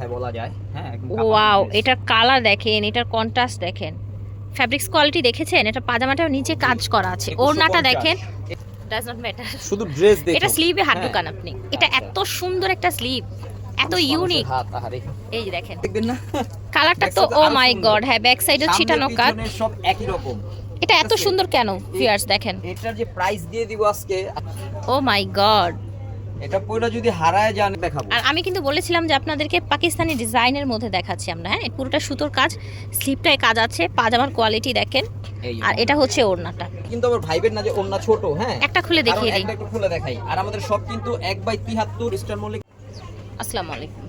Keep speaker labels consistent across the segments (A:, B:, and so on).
A: কথায় বলা যায়। হ্যাঁ একদম
B: ওয়াও এটার কালার দেখেন এটার কন্ট্রাস্ট দেখেন। ফ্যাব্রিক্স কোয়ালিটি দেখেছেন? এটা পাজামাটাও নিচে কাজ করা আছে।
A: 150
B: ওড়নাটা দেখেন। ডাজ নট ম্যাটার
A: শুধু ড্রেস দেখুন।
B: এটা স্লিভে হাত
A: হ্যাঁ।
B: ঢুকান আপনি। এটা
A: আচ্ছা।
B: এত সুন্দর একটা স্লিভ এত ইউনিক এই দেখেন।
A: দেখবেন না?
B: কালারটা তো ও মাই গড হ্যাঁ ব্যাক সাইডে ছিটানো কাট
A: সব একই রকম।
B: এটা এত সুন্দর কেন ফিয়ার্স দেখেন?
A: এটার যে প্রাইস দিয়ে দিব আজকে
B: ও মাই গড
A: এটা পয়লা যদি হারায় যান দেখাবো।
B: আর আমি কিন্তু বলেছিলাম যে আপনাদেরকে পাকিস্তানি ডিজাইনের মধ্যে দেখাচ্ছি আমরা হ্যাঁ? পুরোটা সুতোর কাজ স্লিপটায় কাজ আছে পাজামার কোয়ালিটি দেখেন। আর এটা হচ্ছে ওড়নাটা।
A: কিন্তু আবার ভাইবেন না যে ওন্না ছোট হ্যাঁ?
B: একটা খুলে দেখিয়ে দিই।
A: একটা খুলে দেখাই। আর আমাদের সব কিন্তু এক বাই তিহাত্তর স্টার মল্লিক।
B: আসসালামু আলাইকুম।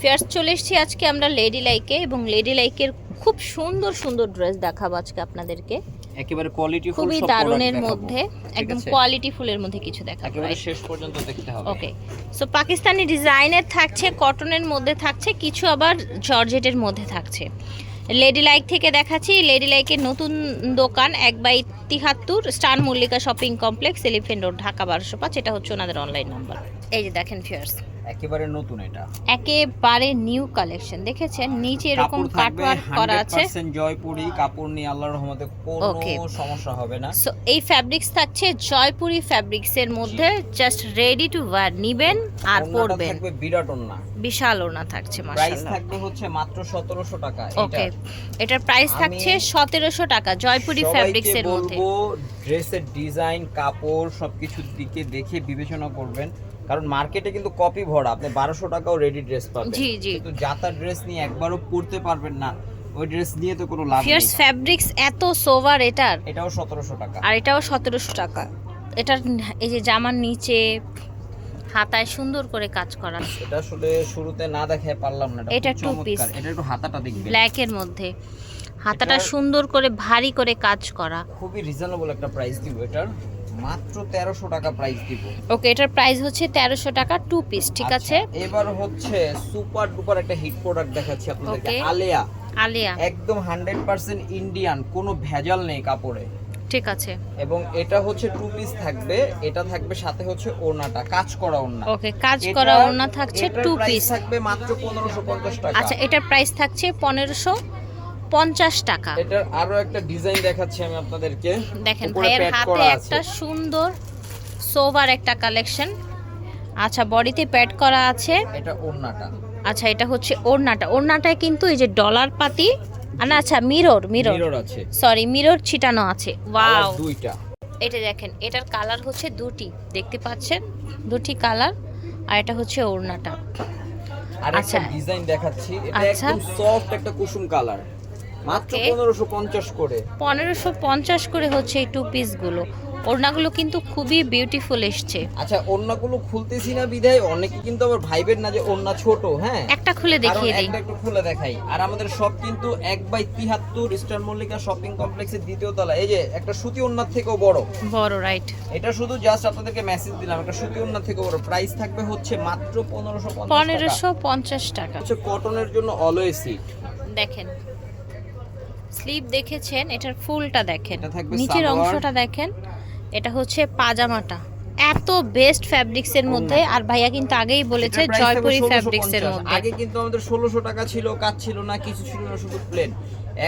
B: ফিয়ার্স চলে এসেছি আজকে আমরা লেডি লাইকে এবং লেডি লাইকের খুব সুন্দর সুন্দর ড্রেস দেখাবো আজকে আপনাদেরকে।
A: একেবারে কোয়ালিটি
B: খুবই দারুণের মধ্যে একদম কোয়ালিটি ফুলের মধ্যে কিছু দেখা
A: একেবারে শেষ পর্যন্ত দেখতে হবে।
B: ওকে সো পাকিস্তানি ডিজাইনের থাকছে কটনের মধ্যে থাকছে কিছু আবার জর্জেটের মধ্যে থাকছে। লেডি লাইক থেকে দেখাচ্ছি। লেডি লাইকের নতুন দোকান এক by তিহাত্তর Star Mallika shopping complex Elephant Road Dhaka বারোশো পাঁচ। এটা হচ্ছে ওনাদের অনলাইন নাম্বার এই যে দেখেন ফিয়ার্স
A: একেবারে নতুন এটা।
B: একেবারে নিউ কালেকশন দেখেছেন? নিচে এরকম কাটওয়ার্ক করা আছে।
A: 100% জয়পুরি। কাপড় নিয়ে আল্লাহর রহমতে কোনো সমস্যা হবে না।
B: সো এই ফ্যাব্রিক্স থাকছে জয়পুরি ফ্যাব্রিক্স এর মধ্যে। জাস্ট রেডি টু ওয়্যার নিবেন আর পরবেন।
A: থাকবে বিরাট ওন্না
B: বিশাল ওড়না থাকছে
A: প্রাইস থাকবে হচ্ছে মাত্র 1700 টাকা
B: ওকে এটার প্রাইস থাকছে সতেরোশো টাকা জয়পুরি ফ্যাব্রিক্স এর মধ্যে।
A: ড্রেসের ডিজাইন কাপড় সবকিছুর দিকে দেখে বিবেচনা করবেন। কারণ মার্কেটে কিন্তু কপি ভরা আপনি বারোশো টাকাও রেডি ড্রেস পাবেন।
B: জি, জি।
A: কিন্তু যাতা ড্রেস নিয়ে একবারও পরতে পারবেন না ওই ড্রেস নিয়ে তো কোনো লাভ নেই।
B: ফিয়ার্স ফ্যাব্রিক্স এত সোভার এটার।
A: এটাও সতেরোশো টাকা।
B: আর এটাও সতেরোশো টাকা। এটার এই যে জামার নিচে হাতায় সুন্দর করে কাজ করা।
A: এটা আসলে শুরুতে না দেখে পারলাম না
B: এটা
A: চমৎকার।
B: piece।
A: এটা একটু হাতাটা দেখবেন
B: ব্ল্যাকের মধ্যে। হাতাটা সুন্দর করে ভারী করে কাজ করা।
A: খুবই রিজনেবল একটা প্রাইস দিব এটার। মাত্র তেরোশো টাকা প্রাইস দিব।
B: ওকে এটার প্রাইস হচ্ছে তেরোশো টাকা টু পিস ঠিক আছে?
A: আচ্ছা, এবার হচ্ছে সুপার ডুপার একটা হিট প্রোডাক্ট দেখাচ্ছি আপনাদেরকে. আলেয়া।
B: আলিয়া।
A: একদম হান্ড্রেড পার্সেন্ট ইন্ডিয়ান কোনো ভেজাল নেই কাপড়ে।
B: ঠিক আছে।
A: এবং এটা হচ্ছে টু পিস থাকবে এটা থাকবে সাথে হচ্ছে ওড়নাটা কাজ করা ওড়না।
B: ওকে কাজ করা ওড়না থাকছে টু পিস
A: থাকবে মাত্র পনেরোশো পঞ্চাশ টাকা।
B: আচ্ছা এটার প্রাইস থাকছে পনেরোশো পঞ্চাশ টাকা।
A: এটার আরও একটা ডিজাইন দেখাচ্ছি আমি আপনাদেরকে।
B: দেখেন ভাইয়ের হাতে একটা সুন্দর সোভার একটা কালেকশন আচ্ছা বডিতে প্যাড করা আছে।
A: এটা ওড়নাটা।
B: আচ্ছা এটা হচ্ছে ওড়নাটা। ওড়নাটায় কিন্তু এই যে ডলার পাতি না আচ্ছা মিরর মিরর
A: মিরর আছে।
B: সরি মিরর ছিটানো আছে। ওয়াও
A: দুইটা।
B: এটা দেখেন এটার কালার হচ্ছে দুটি দেখতে পাচ্ছেন? দুটি কালার আর এটা হচ্ছে ওড়নাটা।
A: আর
B: আচ্ছা।
A: ডিজাইন দেখাচ্ছি এটা
B: আচ্ছা।
A: একদম সফট একটা কুসুম কালার মাত্র
B: Okay.
A: পনেরোশো পঞ্চাশ করে।
B: পনেরোশো পঞ্চাশ করে হচ্ছে এই টু পিসগুলো ওড়নাগুলো কিন্তু খুবই বিউটিফুল এসছে।
A: আচ্ছা ওড়নাগুলো খুলতেছি না বিধায় অনেকে কিন্তু আবার ভাইবেন না যে ওড়না ছোট হ্যাঁ?
B: একটা খুলে দেখিয়ে দিই।
A: একটা একটু খুলে দেখাই। আর আমাদের সব কিন্তু এক বাই তিহাত্তর ইস্টার্ন মল্লিকা শপিং কমপ্লেক্সের দ্বিতীয় তলা। এই যে একটা সুতি ওড়নার থেকেও বড়।
B: বড় রাইট
A: এটা শুধু জাস্ট আপনাদেরকে মেসেজ দিলাম একটা সুতি ওড়নার থেকে বড়। প্রাইস থাকবে হচ্ছে মাত্র পনেরোশো
B: পনেরোশো পঞ্চাশ টাকা।
A: হচ্ছে কটনের জন্য অলওয়েজ সিট
B: দেখেন স্লিপ দেখেছেন এটার ফুলটা দেখেন নিচের অংশটা দেখেন। এটা হচ্ছে পাজামাটা। এত বেস্ট ফ্যাব্রিক্স এর মধ্যে আর ভাইয়া কিন্তু আগেই বলেছে জয়পুরি
A: 1650
B: ফ্যাব্রিক্স এর মধ্যে।
A: আগে কিন্তু আমাদের 1600 টাকা ছিল কাজ ছিল না কিছু ছিল না শুধু প্লেন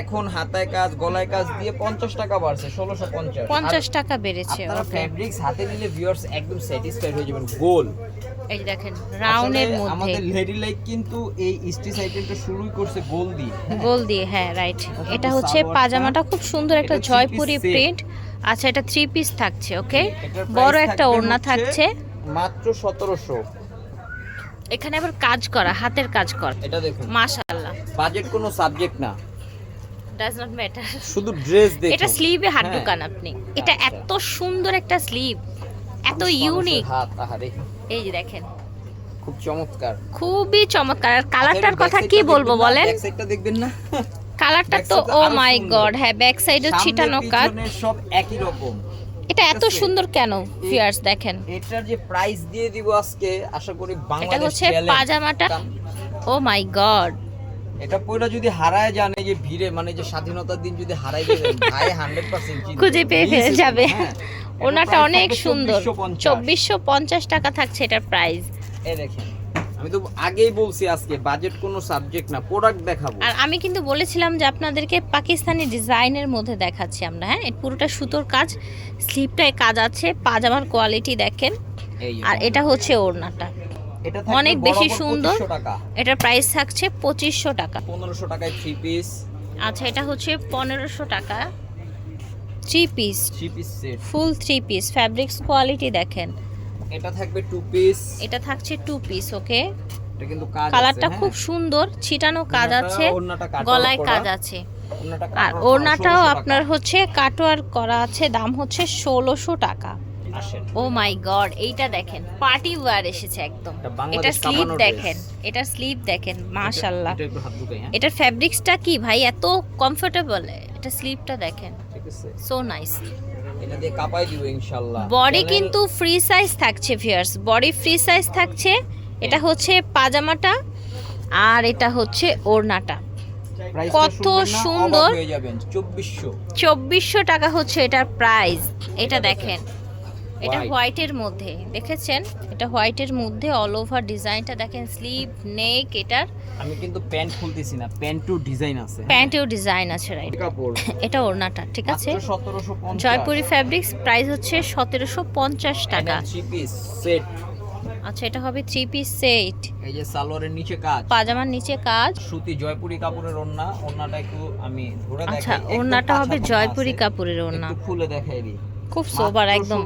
A: এখন হাতায় কাজ গলায় কাজ দিয়ে পঞ্চাশ টাকা বাড়ছে ষোলোশো পঞ্চাশ।
B: পঞ্চাশ টাকা বেড়েছে
A: আপনারা ফ্যাব্রিক্স হাতে নিলে ভিউয়ার্স একদম স্যাটিসফাইড হয়ে যাবেন গোল
B: এই দেখেন রাউন্ডের মধ্যে।
A: আমাদের লেডি লাইক কিন্তু এই স্টিচ আইটেমটা শুরুই করছে গোল দিয়ে।
B: গোল দিয়ে হ্যাঁ রাইট এটা হচ্ছে পাজামাটা খুব সুন্দর একটা জয়পুরি প্রিন্ট। আচ্ছা এটা থ্রি পিস থাকছে ওকে বড় একটা ওড়না থাকছে।
A: মাত্র সতেরোশো।
B: এখানে আবার কাজ করা হাতের কাজ করা।
A: এটা দেখুন।
B: মাশাআল্লাহ।
A: বাজেট কোনো সাবজেক্ট না।
B: ডাজ নট ম্যাটার
A: শুধু ড্রেস দেখুন।
B: এটা স্লিভে হাত
A: হ্যাঁ।
B: ঢুকান আপনি। এটা
A: আচ্ছা।
B: এত সুন্দর একটা স্লিভ এত ইউনিক
A: হাত আহারে।
B: এই যে দেখেন।
A: খুব চমৎকার।
B: খুবই চমৎকার। আর কালারটার
A: আচ্ছা,
B: কথা কি বলব বলেন?
A: একটা দেখবেন না?
B: কালারটা তো ও মাই গড হ্যাঁ ব্যাক সাইডে ছিটানো কাজ
A: সব একই রকম।
B: এটা এত সুন্দর কেন ফিয়ার্স দেখেন?
A: এটার যে প্রাইস দিয়ে দিব আজকে আশা করি বাংলাদেশ
B: এটা
A: হচ্ছে
B: পাজামাটা। ও মাই গড
A: এটা পয়লা যদি হারায় এই যে ভিড়ে মানে যে স্বাধীনতার দিন যদি হারাই যাবেন ভাই 100%
B: খুঁজে পেয়ে যাবে।
A: হ্যাঁ।
B: ওনাটা অনেক সুন্দর।
A: চব্বিশশো
B: চব্বিশশো পঞ্চাশ টাকা থাকছে এটার প্রাইস।
A: এই দেখেন আমি তো আগেই বলছি আজকে বাজেট কোনো সাবজেক্ট না প্রোডাক্ট দেখাবো।
B: আর আমি কিন্তু বলেছিলাম যে আপনাদেরকে পাকিস্তানি ডিজাইনের মধ্যে দেখাচ্ছি আমরা হ্যাঁ? পুরোটা সুতোর কাজ স্লিপটায় কাজ আছে পাজামার কোয়ালিটি দেখেন। আর এটা হচ্ছে ওড়নাটা।
A: এটা
B: অনেক বেশি সুন্দর।
A: 2500 টাকা।
B: এটার প্রাইস থাকছে পঁচিশশো টাকা।
A: পনেরোশো টাকায় থ্রি পিস
B: আচ্ছা এটা হচ্ছে পনেরোশো টাকা। Three piece
A: three piece set
B: full three piece fabrics quality দেখেন।
A: এটা থাকবে টু পিস
B: এটা থাকছে টু পিস ওকে
A: এটা কিন্তু কাজ
B: কালারটা খুব। সুন্দর। ছিটানো কাজ আছে গলায় কাজ আছে। আর ওড়নাটাও আপনার হচ্ছে কাটোয়ার করা আছে দাম হচ্ছে ষোলোশো টাকা। ও মাই গড এইটা দেখেন পার্টি ওয়্যার এসেছে একদম।
A: এটা
B: এটা স্লিভ দেখেন। এটা স্লিভ দেখেন
A: এটা ঢুকাই হ্যাঁ।
B: এটার ফ্যাব্রিক্সটা কি ভাই এত কমফোর্টেবল এটা স্লিভটা দেখেন। সো নাইস
A: এটা দিয়ে কাপাই দিব ইনশাআল্লাহ
B: বডি কিন্তু ফ্রি সাইজ থাকছে ভিউয়ার্স বডি ফ্রি সাইজ থাকছে। এটা হচ্ছে পাজামাটা আর এটা হচ্ছে ওড়নাটা। কত সুন্দর।
A: অবাক হয়ে যাবেন 2400
B: চব্বিশশো টাকা হচ্ছে এটার প্রাইস এটা
A: এটা
B: দেখেন। এটা হোয়াইটের মধ্যে দেখেছেন? এটা হোয়াইটের মধ্যে অল ওভার ডিজাইনটা দেখেন স্লিভ নেক এটার
A: আমি কিন্তু প্যান্ট খুলতেছি না প্যান্ট টু ডিজাইন আছে।
B: প্যান্টেও ডিজাইন আছে রাইট
A: কাপড়।
B: এটা ওড়নাটা ঠিক আছে?
A: 1750
B: জয়পুরি ফ্যাব্রিক্স প্রাইস হচ্ছে সতেরোশো পঞ্চাশ টাকা।
A: থ্রি পিস সেট
B: আচ্ছা এটা হবে থ্রি পিস সেট
A: এই যে সালোয়ারের নিচে কাজ।
B: পাজামার নিচে কাজ।
A: সুতি জয়পুরি কাপড়ের ওড়না ওড়নাটা একটু আমি ধরে দেখাই
B: আচ্ছা ওড়নাটা হবে জয়পুরি কাপড়ের ওড়না।
A: একটু খুলে দেখাই দিই।
B: খুব সোবার একদম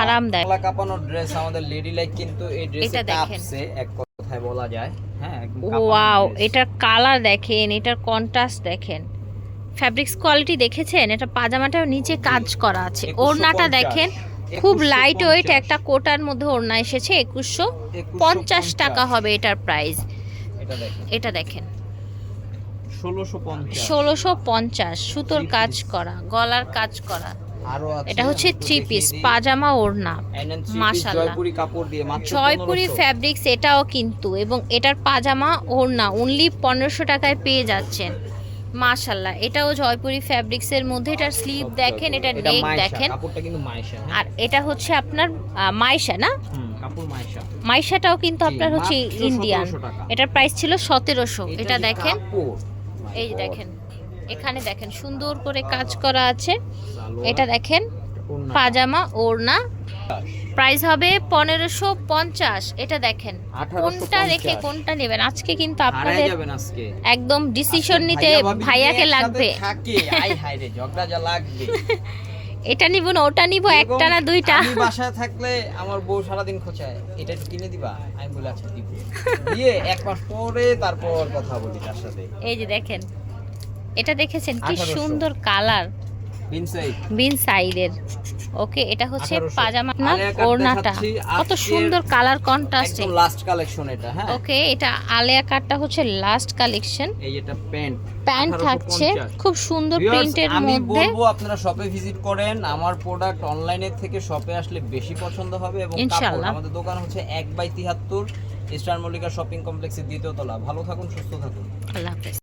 B: আরামদায়ক।
A: গলা কাঁপানোর ড্রেস আমাদের লেডি লাইক কিন্তু এই ড্রেসে কাঁপছে এক কথায় বলা যায়। হ্যাঁ
B: ওয়াও এটার কালার দেখেন এটার কন্ট্রাস্ট দেখেন। ফ্যাব্রিক্স কোয়ালিটি দেখেছেন? এটা পাজামাটাও নিচে কাজ করা আছে। ওড়নাটা দেখেন খুব লাইট ওয়েট একটা কোটার মধ্যে ওড়না এসেছে একুশশো পঞ্চাশ টাকা হবে এটার প্রাইস
A: এটা দেখেন।
B: এটা দেখেন।
A: 1650
B: ষোলোশো পঞ্চাশ সুতোর কাজ করা গলার কাজ করা। এটা হচ্ছে থ্রি পিস পাজামা ওড়না
A: three জয়পুরি কাপড় দিয়ে মাত্র
B: জয়পুরি
A: 1500
B: ফ্যাব্রিক্স এটাও কিন্তু এবং এটার পাজামা ওড়না অনলি পনেরোশো টাকায় পেয়ে যাচ্ছেন। মাশাল্লাহ এটাও জয়পুরি ফ্যাব্রিক্সের মধ্যে এটার স্লিভ দেখেন
A: জয়পুরি।
B: এটা নেক দেখেন।
A: হ্যাঁ?
B: আর এটা হচ্ছে আপনার মাইশা না? মাইশাটাও কিন্তু আপনার হচ্ছে ইন্ডিয়ান এটার প্রাইস ছিল সতেরোশো এটা দেখেন। এই দেখেন। এখানে দেখেন সুন্দর করে কাজ করা আছে। এটা দেখেন পাজামা ওড়না। প্রাইস হবে পনেরোশো পঞ্চাশ। এটা দেখেন কোনটা রেখে কোনটা নেবেন? আজকে কিন্তু আপনাদের একদম ডিসিশন নিতে ভাইয়াকে লাগবে। এটা নিব না ওটা নিব একটা না দুইটা।
A: আমি বাসায় থাকলে আমার বউ সারাদিন খোঁচায় এটা কিনে দিবা? আমি বলে আচ্ছা দিব। দিয়ে এক মাস পরে তারপর কথা বলি তার সাথে।
B: এই যে দেখেন এটা দেখেছেন কি সুন্দর কালার। বিন সাইডের ওকে এটা হচ্ছে
A: 1800
B: পাজামা না ওড়নাটা। কত সুন্দর কালার কন্ট্রাস্টে
A: লাস্ট কালেকশন এটা হ্যাঁ।
B: ওকে এটা আলিয়া কাটটা হচ্ছে লাস্ট কালেকশন
A: এই এটা প্যান্ট
B: প্যান্ট থাকছে খুব সুন্দর প্রিন্টের
A: আমি বলব আপনারা শপে ভিজিট করেন। আমার প্রোডাক্ট অনলাইনের থেকে শপে আসলে বেশি পছন্দ হবে এবং কাপড়।
B: ইনশাআল্লাহ।
A: আমাদের দোকান হচ্ছে এক বাই তিহাত্তর ইস্টার মল্লিকা শপিং কমপ্লেক্সের দ্বিতীয় তলা। ভালো থাকুন সুস্থ থাকুন।
B: আল্লাহ হাফেজ।